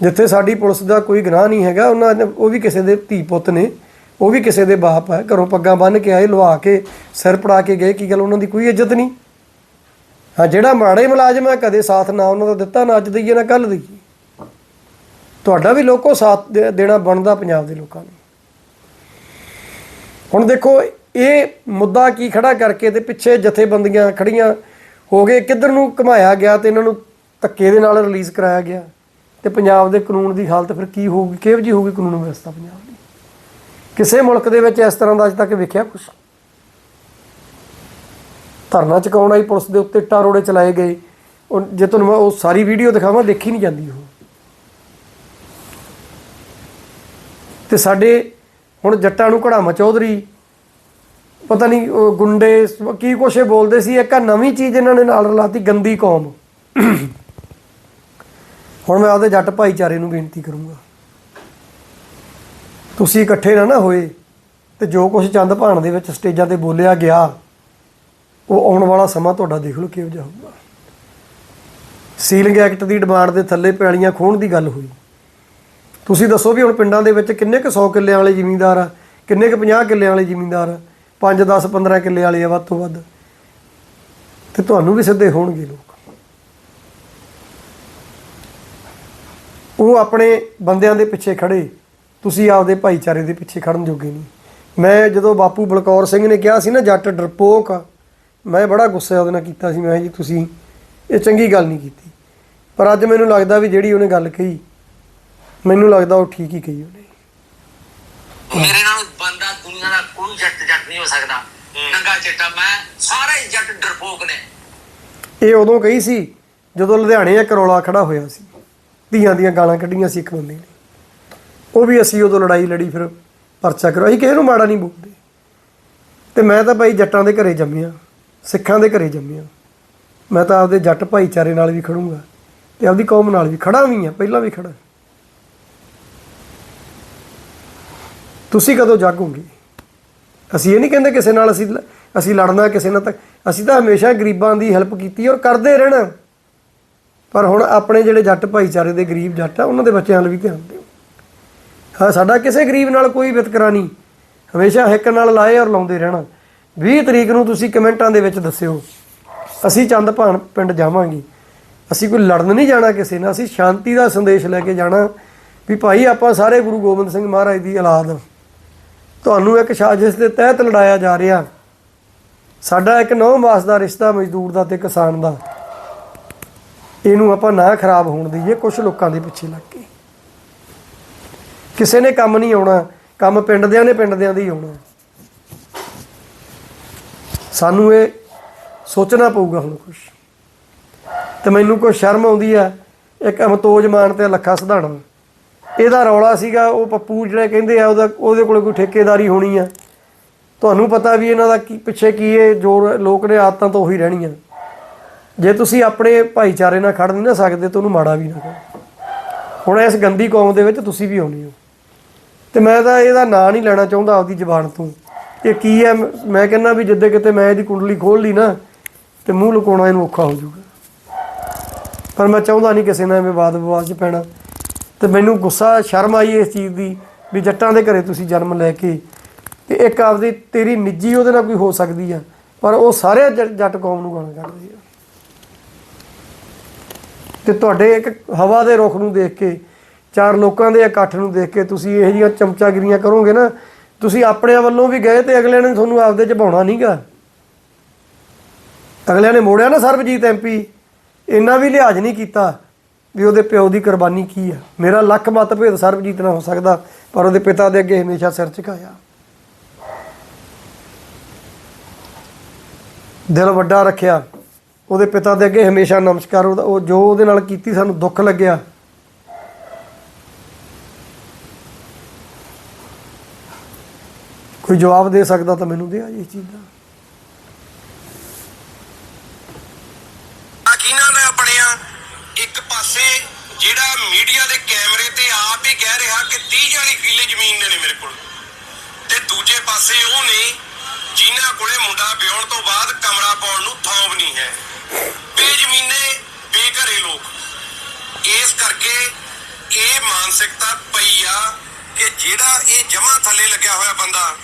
ਜਿੱਥੇ ਸਾਡੀ ਪੁਲਿਸ ਦਾ ਕੋਈ ਗੁਨਾਹ ਨਹੀਂ ਹੈਗਾ, ਉਹਨਾਂ ਨੇ, ਉਹ ਵੀ ਕਿਸੇ ਦੇ ਧੀ ਪੁੱਤ ਨੇ, ਉਹ ਵੀ ਕਿਸੇ ਦੇ ਬਾਪ ਹੈ। ਘਰੋਂ ਪੱਗਾਂ ਬੰਨ੍ਹ ਕੇ ਆਏ ਲਵਾ ਕੇ ਸਿਰ ਪੜਾ ਕੇ ਗਏ, ਕੀ ਗੱਲ, ਉਹਨਾਂ ਦੀ ਕੋਈ ਇੱਜ਼ਤ ਨਹੀਂ। ਹਾਂ, ਜਿਹੜਾ ਮਾੜੇ ਮੁਲਾਜ਼ਮ ਹੈ, ਕਦੇ ਸਾਥ ਨਾ ਉਹਨਾਂ ਦਾ ਦਿੱਤਾ, ਨਾ ਅੱਜ ਦਈਏ, ਨਾ ਕੱਲ ਦਈਏ। ਤੁਹਾਡਾ ਵੀ ਲੋਕੋ ਸਾਥ ਦੇ- ਦੇਣਾ ਬਣਦਾ ਪੰਜਾਬ ਦੇ ਲੋਕਾਂ ਨੂੰ ਹੁਣ ਦੇਖੋ, ਇਹ ਮੁੱਦਾ ਕੀ ਖੜਾ ਕਰਕੇ ਤੇ ਪਿੱਛੇ ਜਥੇਬੰਦੀਆਂ ਖੜੀਆਂ ਹੋ ਗਏ, ਕਿੱਧਰ ਨੂੰ ਘਮਾਇਆ ਗਿਆ ਤੇ ਇਹਨਾਂ ਨੂੰ ਧੱਕੇ ਦੇ ਨਾਲ ਰਿਲੀਜ਼ ਕਰਾਇਆ ਗਿਆ। ਤੇ ਪੰਜਾਬ ਦੇ ਕਾਨੂੰਨ ਦੀ ਹਾਲਤ ਫਿਰ ਕੀ ਹੋਊਗੀ? ਕਿਹੋ ਜਿਹੀ ਹੋਊਗੀ ਕਾਨੂੰਨ ਵਿਵਸਥਾ ਪੰਜਾਬ ਦੀ? ਕਿਸੇ ਮੁਲਕ ਦੇ ਵਿੱਚ ਇਸ ਤਰ੍ਹਾਂ ਦਾ ਅੱਜ ਤੱਕ ਵੇਖਿਆ ਕੁਛ? ਧਰਨਾ ਚੁਕਾਉਣ ਆਈ ਪੁਲਿਸ ਦੇ ਉੱਤੇ ਟਾਰੋੜੇ ਚਲਾਏ ਗਏ। ਉਹ ਜੇ ਤੁਹਾਨੂੰ ਮੈਂ ਉਹ ਸਾਰੀ ਵੀਡੀਓ ਦਿਖਾਵਾਂ, ਦੇਖੀ ਨਹੀਂ ਜਾਂਦੀ ਉਹ। ਤੇ ਸਾਡੇ ਹੁਣ ਜੱਟਾਂ ਨੂੰ ਘੜਾਮਾ ਚੌਧਰੀ। ਪਤਾ ਨਹੀਂ, ਉਹ ਗੁੰਡੇ ਕੀ ਕੁਛ ਇਹ ਬੋਲਦੇ ਸੀ, ਇੱਕ ਆਹ ਨਵੀਂ ਚੀਜ਼ ਇਹਨਾਂ ਨੇ ਨਾਲ ਰਲਾਤੀ, ਗੰਦੀ ਕੌਮ। ਹੁਣ ਮੈਂ ਆਪਦੇ ਜੱਟ ਭਾਈਚਾਰੇ ਨੂੰ ਬੇਨਤੀ ਕਰੂੰਗਾ। ਤੁਸੀਂ ਇਕੱਠੇ ਨਾ ਨਾ ਹੋਏ ਤੇ ਜੋ ਕੁਝ ਚੰਦ ਭਾਣ ਦੇ ਵਿੱਚ ਸਟੇਜਾਂ ਤੇ ਬੋਲਿਆ ਗਿਆ ਉਹ ਆਉਣ ਵਾਲਾ ਸਮਾਂ ਤੁਹਾਡਾ ਦੇਖ ਲਓ ਕਿਹੋ ਜਿਹਾ ਹੋਊਗਾ। ਸੀਲਿੰਗ ਐਕਟ ਦੀ ਡਿਮਾਂਡ ਦੇ ਥੱਲੇ ਪੈਲੀਆਂ ਖੋਣ ਦੀ ਗੱਲ ਹੋਈ। ਤੁਸੀਂ ਦੱਸੋ ਵੀ ਹੁਣ ਪਿੰਡਾਂ ਦੇ ਵਿੱਚ ਕਿੰਨੇ ਕੁ 100 ਕਿੱਲਿਆਂ ਵਾਲੇ ਜ਼ਿਮੀਂਦਾਰ ਆ, ਕਿੰਨੇ ਕੁ 50 ਕਿੱਲਿਆਂ ਵਾਲੇ ਜ਼ਿਮੀਂਦਾਰ ਆ 5 10 15 ਕਿੱਲੇ ਵਾਲੇ ਆ ਵੱਧ ਤੋਂ ਵੱਧ। ਤੇ ਤੁਹਾਨੂੰ ਵੀ ਸਿੱਧੇ ਹੋਣਗੇ ਲੋਕ। ਉਹ ਆਪਣੇ ਬੰਦਿਆਂ ਦੇ ਪਿੱਛੇ ਖੜੇ, ਤੁਸੀਂ ਆਪਦੇ ਭਾਈਚਾਰੇ ਦੇ ਪਿੱਛੇ ਖੜਨ ਜੋਗੇ ਨਹੀਂ। ਮੈਂ ਜਦੋਂ ਬਾਪੂ ਬਲਕੌਰ ਸਿੰਘ ਨੇ ਕਿਹਾ ਸੀ ਨਾ, ਜੱਟ ਡਰਪੋਕ ਆ ਮੈਂ ਬੜਾ ਗੁੱਸੇ ਉਹਦੇ ਨਾਲ ਕੀਤਾ ਸੀ ਮੈਂ ਕਿਹਾ ਜੀ ਤੁਸੀਂ ਇਹ ਚੰਗੀ ਗੱਲ ਨਹੀਂ ਕੀਤੀ। ਪਰ ਅੱਜ ਮੈਨੂੰ ਲੱਗਦਾ ਵੀ ਜਿਹੜੀ ਉਹਨੇ ਗੱਲ ਕਹੀ ਮੈਨੂੰ ਲੱਗਦਾ ਉਹ ਠੀਕ ਹੀ ਕਹੀ ਉਹਨੇ। ਮੇਰੇ ਨਾਲ ਬੰਦਾ ਦੁਨੀਆ ਦਾ ਕੋਈ ਜੱਟ ਜੱਟ ਨਹੀਂ ਹੋ ਸਕਦਾ। ਨੰਗਾ ਚਿੱਟਾ ਮੈਂ ਸਾਰੇ ਜੱਟ ਡਰਪੋਕ ਨੇ। ਇਹ ਉਦੋਂ ਕਹੀ ਸੀ ਜਦੋਂ ਲੁਧਿਆਣੇ ਇੱਕ ਰੌਲਾ ਖੜਾ ਹੋਇਆ ਸੀ। ਧੀਆਂ ਦੀਆਂ ਗਾਲਾਂ ਕੱਢੀਆਂ ਸੀ ਇੱਕ ਬੰਦੇ ਨੇ। ਉਹ ਵੀ ਅਸੀਂ ਉਦੋਂ ਲੜਾਈ ਲੜੀ ਫਿਰ ਪਰਚਾ ਕਰੋ ਅਸੀਂ ਕਿਸੇ ਨੂੰ ਮਾੜਾ ਨਹੀਂ ਬੋਲਦੇ। ਤੇ ਮੈਂ ਤਾਂ ਭਾਈ ਜੱਟਾਂ ਦੇ ਘਰੇ ਜੰਮਿਆ। ਸਿੱਖਾਂ ਦੇ ਘਰੇ ਜੰਮਿਆ ਮੈਂ ਤਾਂ ਆਪਦੇ ਜੱਟ ਭਾਈਚਾਰੇ ਨਾਲ ਵੀ ਖੜੂੰਗਾ ਤੇ ਆਪਦੀ ਕੌਮ ਨਾਲ ਵੀ। ਖੜਾ ਵੀ ਆ ਪਹਿਲਾਂ ਵੀ ਖੜਾ ਤੁਸੀਂ ਕਦੋਂ ਜਾਗੋਗੇ ਅਸੀਂ ਇਹ ਨਹੀਂ ਕਹਿੰਦੇ ਕਿਸੇ ਨਾਲ ਅਸੀਂ ਲ- ਅਸੀਂ ਲੜਨਾ ਕਿਸੇ ਨਾਲ ਤੱਕ ਅਸੀਂ ਤਾਂ ਹਮੇਸ਼ਾ ਗਰੀਬਾਂ ਦੀ ਹੈਲਪ ਕੀਤੀ ਔਰ ਕਰਦੇ ਰਹਿਣਾ। ਪਰ ਹੁਣ ਆਪਣੇ ਜਿਹੜੇ ਜੱਟ ਭਾਈਚਾਰੇ ਦੇ ਗਰੀਬ ਜੱਟ ਆ, ਉਹਨਾਂ ਦੇ ਬੱਚਿਆਂ ਵੱਲ ਵੀ ਧਿਆਨ ਦਿਓ। ਹਾਂ, ਸਾਡਾ ਕਿਸੇ ਗਰੀਬ ਨਾਲ ਕੋਈ ਵਿਤਕਰਾ ਨਹੀਂ। ਹਮੇਸ਼ਾ ਹਿੱਕ ਨਾਲ ਲਾਏ ਔਰ ਲਾਉਂਦੇ ਰਹਿਣਾ। 20 ਤਰੀਕ ਨੂੰ ਤੁਸੀਂ ਕਮੈਂਟਾਂ ਦੇ ਵਿੱਚ ਦੱਸਿਓ, ਅਸੀਂ ਚੰਦ ਭਾਣ ਪਿੰਡ ਜਾਵਾਂਗੇ। ਅਸੀਂ ਕੋਈ ਲੜਨ ਨਹੀਂ ਜਾਣਾ ਕਿਸੇ ਨਾਲ, ਅਸੀਂ ਸ਼ਾਂਤੀ ਦਾ ਸੰਦੇਸ਼ ਲੈ ਕੇ ਜਾਣਾ ਵੀ ਭਾਈ ਆਪਾਂ ਸਾਰੇ ਗੁਰੂ ਗੋਬਿੰਦ ਸਿੰਘ ਮਹਾਰਾਜ ਦੀ ਔਲਾਦ ਤੁਹਾਨੂੰ ਇੱਕ ਸਾਜ਼ਿਸ਼ ਦੇ ਤਹਿਤ ਲੜਾਇਆ ਜਾ ਰਿਹਾ, ਸਾਡਾ ਇੱਕ ਨੌ ਮਾਸ ਦਾ ਰਿਸ਼ਤਾ ਮਜ਼ਦੂਰ ਦਾ ਤੇ ਕਿਸਾਨ ਦਾ। ਇਹਨੂੰ ਆਪਾਂ ਨਾ ਖਰਾਬ ਹੋਣ ਦਈਏ ਕੁਝ ਲੋਕਾਂ ਦੇ ਪਿੱਛੇ ਲੱਗ ਕੇ। ਕਿਸੇ ਨੇ ਕੰਮ ਨਹੀਂ ਆਉਣਾ, ਕੰਮ ਪਿੰਡ ਦਿਆਂ ਨੇ ਪਿੰਡ ਦਿਆਂ ਦੇ ਆਉਣਾ। ਸਾਨੂੰ ਇਹ ਸੋਚਣਾ ਪਊਗਾ ਹੁਣ ਕੁਝ ਤੇ ਮੈਨੂੰ ਕੋਈ ਸ਼ਰਮ ਆਉਂਦੀ ਆ, ਇੱਕ ਅਮਤੋਜ ਮਾਨ ਤੇ ਲੱਖਾ ਸਧਾਣਾ ਇਹਦਾ ਰੌਲਾ ਸੀਗਾ, ਉਹ ਪੱਪੂ ਜਿਹੜੇ ਕਹਿੰਦੇ ਆ, ਉਹਦਾ ਉਹਦੇ ਕੋਲ ਕੋਈ ਠੇਕੇਦਾਰੀ ਹੋਣੀ ਆ। ਤੁਹਾਨੂੰ ਪਤਾ ਵੀ ਇਹਨਾਂ ਦਾ ਕੀ ਪਿੱਛੇ ਕੀ ਇਹ ਜ਼ੋਰ, ਲੋਕ ਨੇ ਆਦਤਾਂ ਤੋਂ ਉਹੀ ਰਹਿਣੀਆਂ। ਜੇ ਤੁਸੀਂ ਆਪਣੇ ਭਾਈਚਾਰੇ ਨਾਲ ਖੜ ਨਹੀਂ ਨਾ ਸਕਦੇ ਤਾਂ ਉਹਨੂੰ ਮਾੜਾ ਵੀ ਨਾ ਕਹੋ ਹੁਣ ਇਸ ਗੰਦੀ ਕੌਮ ਦੇ ਵਿੱਚ ਤੁਸੀਂ ਵੀ ਆਉਣੀ ਹੋ। ਤੇ ਮੈਂ ਤਾਂ ਇਹਦਾ ਨਾਂ ਨਹੀਂ ਲੈਣਾ ਚਾਹੁੰਦਾ ਆਪਦੀ ਜ਼ਬਾਨ ਤੋਂ। ਇਹ ਕੀ ਹੈ? ਮੈਂ ਕਹਿੰਦਾ ਵੀ ਜਿੱਦੇ ਕਿਤੇ ਮੈਂ ਇਹਦੀ ਕੁੰਡਲੀ ਖੋਲ ਲਈ ਨਾ, ਤੇ ਮੂੰਹ ਲੁਕਾਉਣਾ ਇਹਨੂੰ ਔਖਾ ਹੋ ਜਾਊਗਾ। ਪਰ ਮੈਂ ਚਾਹੁੰਦਾ ਨਹੀਂ ਕਿਸੇ ਨਾਲ ਐਵੇਂ ਵਾਦ ਵਿਵਾਦ 'ਚ ਪੈਣਾ। ਤੇ ਮੈਨੂੰ ਗੁੱਸਾ, ਸ਼ਰਮ ਆਈ ਇਸ ਚੀਜ਼ ਦੀ ਵੀ ਜੱਟਾਂ ਦੇ ਘਰੇ ਤੁਸੀਂ ਜਨਮ ਲੈ ਕੇ, ਤੇ ਇੱਕ ਆਪਦੀ ਤੇਰੀ ਨਿੱਜੀ ਉਹਦੇ ਨਾਲ ਕੋਈ ਹੋ ਸਕਦੀ ਆ, ਪਰ ਉਹ ਸਾਰੇ ਜ- ਜੱਟ ਕੌਮ ਨੂੰ ਗਾਣਾ ਕੱਢਦੇ ਆ। ਤੇ ਤੁਹਾਡੇ ਇੱਕ ਹਵਾ ਦੇ ਰੁੱਖ ਨੂੰ ਦੇਖ ਕੇ, ਚਾਰ ਲੋਕਾਂ ਦੇ ਇਕੱਠ ਨੂੰ ਦੇਖ ਕੇ ਤੁਸੀਂ ਇਹੋ ਜਿਹੀਆਂ ਚਮਚਾਗਿਰੀਆਂ ਕਰੋਗੇ ਨਾ ਤੁਸੀਂ ਆਪਣੇ ਵੱਲੋਂ ਵੀ ਗਏ ਤੇ ਅਗਲਿਆਂ ਨੇ ਤੁਹਾਨੂੰ ਆਪਦੇ ਚ ਪਾਉਣਾ ਨਹੀਂਗਾ। ਅਗਲਿਆਂ ਨੇ ਮੋੜਿਆ ਨਾ ਸਰਬਜੀਤ ਐਮਪੀ ਇੰਨਾ ਵੀ ਲਿਹਾਜ਼ ਨਹੀਂ ਕੀਤਾ ਵੀ ਉਹਦੇ ਪਿਓ ਦੀ ਕੁਰਬਾਨੀ ਕੀ ਆ। ਮੇਰਾ ਲੱਖ ਮਤਭੇਦ ਸਰਬਜੀਤ ਨਾਲ ਹੋ ਸਕਦਾ, ਪਰ ਉਹਦੇ ਪਿਤਾ ਦੇ ਅੱਗੇ ਹਮੇਸ਼ਾ ਸਿਰ ਝੁਕਾਇਆ। ਦਿਲ ਵੱਡਾ ਰੱਖਿਆ। ਉਹਦੇ ਪਿਤਾ ਦੇ ਅੱਗੇ ਹਮੇਸ਼ਾ ਨਮਸਕਾਰ ਉਹਦਾ ਉਹ ਜੋ ਉਹਦੇ ਨਾਲ ਕੀਤੀ ਸਾਨੂੰ ਦੁੱਖ ਲੱਗਿਆ। ਕੋਈ ਜਵਾਬ ਦੇ ਸਕਦਾ ਤਾਂ ਮੈਨੂੰ ਦੇ ਆ ਇਸ ਚੀਜ਼ ਦਾ। ਅਕੀਨਾ ਨੇ ਆਪਣੀਆਂ ਇੱਕ ਪਾਸੇ ਜਿਹੜਾ ਮੀਡੀਆ ਦੇ ਕੈਮਰੇ ਤੇ ਆਪ ਹੀ ਕਹਿ ਰਿਹਾ ਕਿ 30 ਜਾਰੀ ਕਿੱਲੇ ਜ਼ਮੀਨ ਨੇ ਮੇਰੇ ਕੋਲ। ਤੇ ਦੂਜੇ ਪਾਸੇ ਉਹ ਨੇ ਜਿਨ੍ਹਾਂ ਕੋਲੇ ਮੁੰਡਾ ਵਿਆਹਣ ਤੋਂ ਬਾਅਦ ਕਮਰਾ ਪਾਉਣ ਨੂੰ ਥਾਂ ਵੀ ਨਹੀਂ ਹੈ। ਬੇਜ਼ਮੀਨੇ, ਬੇਘਰੇ ਲੋਕ। ਇਸ ਕਰਕੇ ਇਹ ਮਾਨਸਿਕਤਾ ਪਈ ਆ ਕਿ ਜਿਹੜਾ ਇਹ ਜਮਾ ਥੱਲੇ ਲੱਗਿਆ ਹੋਇਆ ਬੰਦਾ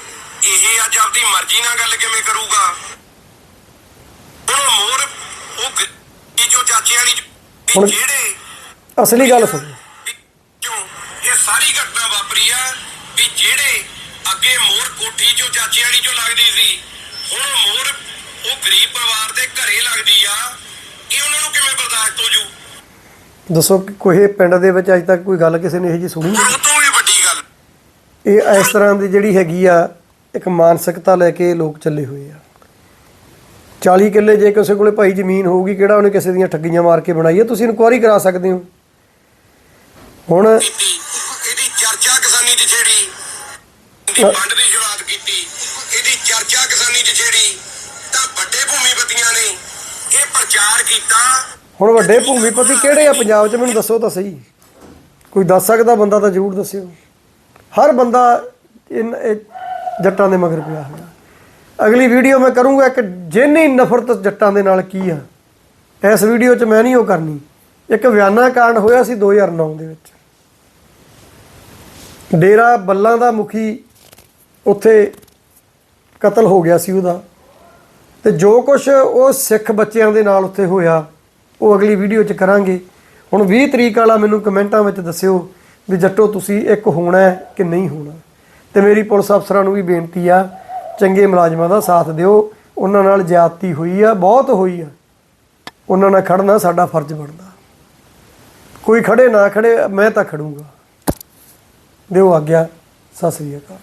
ਇਹ ਅੱਜ ਆਪਦੀ ਮਰਜ਼ੀ ਨਾਲ ਗੱਲ ਕਿਵੇਂ ਕਰੂਗਾ? ਹੁਣ ਮੋਰ ਉਹ ਗ- ਜੋ ਚਾਚੇ ਵਾਲੀ ਵੀ ਜਿਹੜੇ ਅਸਲੀ ਗੱਲ ਸੁਣੋ ਕਿਉਂ ਇਹ ਸਾਰੀ ਘਟਨਾ ਵਾਪਰੀ ਆ ਵੀ ਜਿਹੜੇ ਅੱਗੇ ਮੋਰ ਕੋਠੀ ਚੋਂ ਚਾਚੇ ਵਾਲੀ ਚੋਂ ਲੱਗਦੀ ਸੀ ਹੁਣ ਮੋਰ ਉਹ ਗਰੀਬ ਪਰਿਵਾਰ ਦੇ ਘਰੇ ਲੱਗਦੀ ਆ ਇਹ ਉਹਨਾਂ ਨੂੰ ਕਿਵੇਂ ਬਰਦਾਸ਼ਤ ਹੋ ਜੂ? ਦੱਸੋ ਕਿ ਕੋਈ ਪਿੰਡ ਦੇ ਵਿੱਚ ਅਜੇ ਤੱਕ ਕੋਈ ਗੱਲ ਕਿਸੇ ਨੇ ਇਹੋ ਜਿਹੀ ਸੁਣੀ? ਹੁਣ ਉਹ ਤੋਂ ਵੀ ਵੱਡੀ ਗੱਲ। ਇਹ ਇਸ ਤਰ੍ਹਾਂ ਦੀ ਜਿਹੜੀ ਹੈਗੀ ਆ ਇੱਕ ਮਾਨਸਿਕਤਾ ਲੈ ਕੇ ਲੋਕ ਚੱਲੇ ਹੋਏ ਆ। 40 ਕਿੱਲੇ ਜੇ ਕਿਸੇ ਕੋਲੇ ਭਾਈ ਜ਼ਮੀਨ ਹੋਊਗੀ ਕਿਹੜਾ ਉਹਨੇ ਕਿਸੇ ਦੀਆਂ ਠੱਗੀਆਂ ਮਾਰ ਕੇ ਬਣਾਈ ਹੈ ਤੁਸੀਂ ਇਨਕੁਆਰੀ ਕਰਾ ਸਕਦੇ ਹੋ। ਹੁਣ ਇਹਦੀ ਚਰਚਾ ਕਿਸਾਨੀ 'ਚ ਛੇੜੀ। ਦੀ ਵੰਡ ਦੀ ਸ਼ੁਰੂਆਤ ਕੀਤੀ। ਇਹਦੀ ਚਰਚਾ ਕਿਸਾਨੀ 'ਚ ਛੇੜੀ। ਤਾਂ ਵੱਡੇ ਭੂਮੀਪਤੀਆਂ ਨੇ ਇਹ ਪ੍ਰਚਾਰ ਕੀਤਾ। ਹੁਣ ਵੱਡੇ ਭੂਮੀਪਤੀ ਕਿਹੜੇ ਆ ਪੰਜਾਬ 'ਚ? ਮੈਨੂੰ ਦੱਸੋ ਤਾਂ ਸਹੀ। ਕੋਈ ਦੱਸ ਸਕਦਾ ਬੰਦਾ ਤਾਂ ਜ਼ਰੂਰ ਦੱਸਿਓ। ਹਰ ਬੰਦਾ ਇਹ ਜੱਟਾਂ ਦੇ ਮਗਰ ਪਿਆ ਹੋਇਆ। ਅਗਲੀ ਵੀਡੀਓ ਮੈਂ ਕਰੂੰਗਾ ਇੱਕ ਜੇਨੀ ਨਫ਼ਰਤ ਜੱਟਾਂ ਦੇ ਨਾਲ ਕੀ ਆ। ਇਸ ਵੀਡੀਓ 'ਚ ਮੈਂ ਨਹੀਂ ਉਹ ਕਰਨੀ। ਇੱਕ ਵਿਆਨਾ ਕਾਂਡ ਹੋਇਆ ਸੀ 2009 ਦੇ ਵਿੱਚ। ਡੇਰਾ ਬੱਲਾਂ ਦਾ ਮੁਖੀ ਉੱਥੇ ਕਤਲ ਹੋ ਗਿਆ ਸੀ ਉਹਦਾ। ਤੇ ਜੋ ਕੁਝ ਉਹ ਸਿੱਖ ਬੱਚਿਆਂ ਦੇ ਨਾਲ ਉੱਥੇ ਹੋਇਆ, ਉਹ ਅਗਲੀ ਵੀਡੀਓ 'ਚ ਕਰਾਂਗੇ। ਹੁਣ 20 ਤਰੀਕ ਵਾਲਾ ਮੈਨੂੰ ਕਮੈਂਟਾਂ ਵਿੱਚ ਦੱਸਿਓ ਵੀ ਜੱਟੋ, ਤੁਸੀਂ ਇੱਕ ਹੋਣਾ ਕਿ ਨਹੀਂ ਹੋਣਾ। ਤੇ ਮੇਰੀ ਪੁਲਿਸ ਅਫਸਰਾਂ ਨੂੰ ਵੀ ਬੇਨਤੀ ਆ, ਚੰਗੇ ਮੁਲਾਜ਼ਮਾਂ ਦਾ ਸਾਥ ਦਿਓ। ਉਹਨਾਂ ਨਾਲ ਜ਼ਿਆਦਤੀ ਹੋਈ ਆ, ਬਹੁਤ ਹੋਈ ਆ। ਉਹਨਾਂ ਨਾਲ ਖੜਨਾ ਸਾਡਾ ਫਰਜ਼ ਬਣਦਾ। ਕੋਈ ਖੜੇ ਨਾ ਖੜੇ, ਮੈਂ ਤਾਂ ਖੜੂੰਗਾ। ਦਿਓ ਆਗਿਆ, ਸਤਿ ਸ੍ਰੀ ਅਕਾਲ।